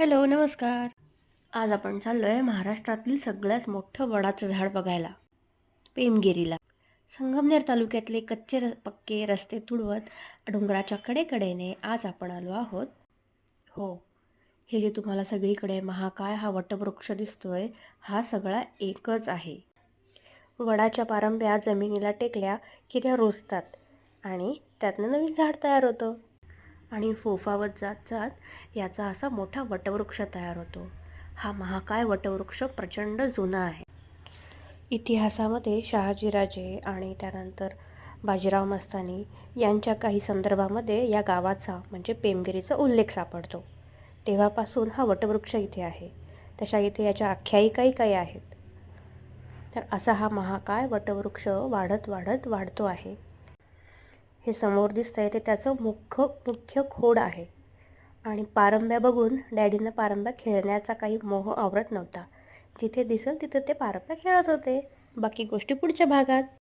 Hello नमस्कार. आज आपण चाललो आहे महाराष्ट्रातील सगळ्यात मोठं वडाचं झाड बघायला पेमगिरीला. संगमनेर तालुक्यातले कच्चे र पक्के रस्ते तुडवत डोंगराच्या कडेकडेने आज आपण आलो आहोत. हो हे जे तुम्हाला सगळीकडे महाकाय हा वटवृक्ष दिसतोय हा सगळा एकच आहे. वडाच्या पारंब्या जमिनीला टेकल्या की त्या रोजतात आणि त्यातनं नवीन झाड तयार होतं. आणि फोफावत जात जात याचा असा मोठा वटवृक्ष तयार होतो. हा महाकाय वटवृक्ष प्रचंड जुना आहे. इतिहासामध्ये शहाजीराजे आणि त्यानंतर बाजीराव मस्तानी यांच्या काही संदर्भामध्ये या गावाचा म्हणजे पेमगिरीचा उल्लेख सापडतो. तेव्हापासून हा वटवृक्ष इथे आहे. तशा इथे याच्या आख्यायिकाही काही आहेत. तर असा हा महाकाय वटवृक्ष वाढत वाढत वाढतो आहे. हे समोर दिसतंय ते त्याचं मुख्य मुख्य खोड आहे. आणि पारंब्या बघून डॅडीनं पारंब्या खेळण्याचा काही मोह आवरत नव्हता. जिथे दिसेल तिथे ते पारंब्या खेळत होते. बाकी गोष्टी पुढच्या भागात.